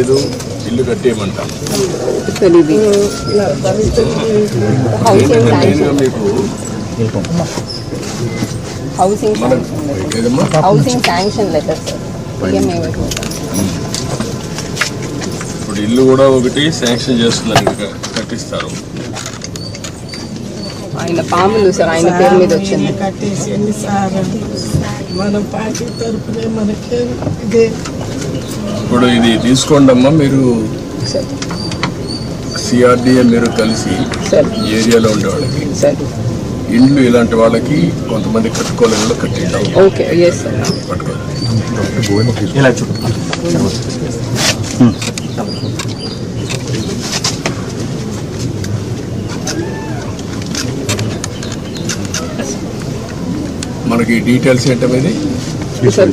లేదు ఇల్లు మెయిన్గా మీకు హౌసింగ్ హౌసింగ్ శాంక్షన్ లెటర్ మేము ఇప్పుడు ఇల్లు కూడా ఒకటి శాంక్షన్ చేస్తున్నారు ఇంకా కట్టిస్తారు. ఆయన పాములు సార్ ఆయన పేరు మీద వచ్చింది. కట్టేసింది సార్ మన పార్టీ తరఫునే మనకి ఇదే ఇప్పుడు ఇది తీసుకోండి అమ్మా మీరు సార్. సిఆర్డిఏ మీరు కలిసి ఏరియాలో ఉండే వాళ్ళకి సార్. ఇండ్లు ఇలాంటి వాళ్ళకి కొంతమంది కట్టుకోలేని చూడు. మనకి డీటెయిల్స్ ఏంటనేది sir.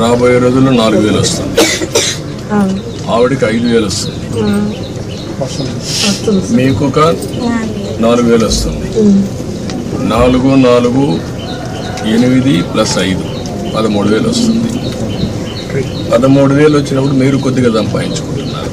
రాబోయే రోజుల్లో నాలుగు వేలు వస్తుంది ఆవిడకి ఐదు వేలు వస్తుంది. మీకు ఒక నాలుగు వేలు వస్తుంది. నాలుగు నాలుగు ఎనిమిది ప్లస్ ఐదు పదమూడు వేలు వస్తుంది. పదమూడు వేలు వచ్చినప్పుడు మీరు కొద్దిగా సంపాదించుకుంటున్నారు.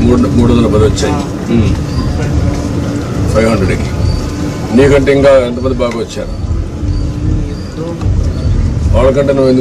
మూడు మూడు వందల పది వచ్చాయి ఫైవ్ హండ్రెడ్కి నీకంటే ఇంకా ఎంతమంది బాగా వచ్చారు? వాళ్ళకంటే నువ్వు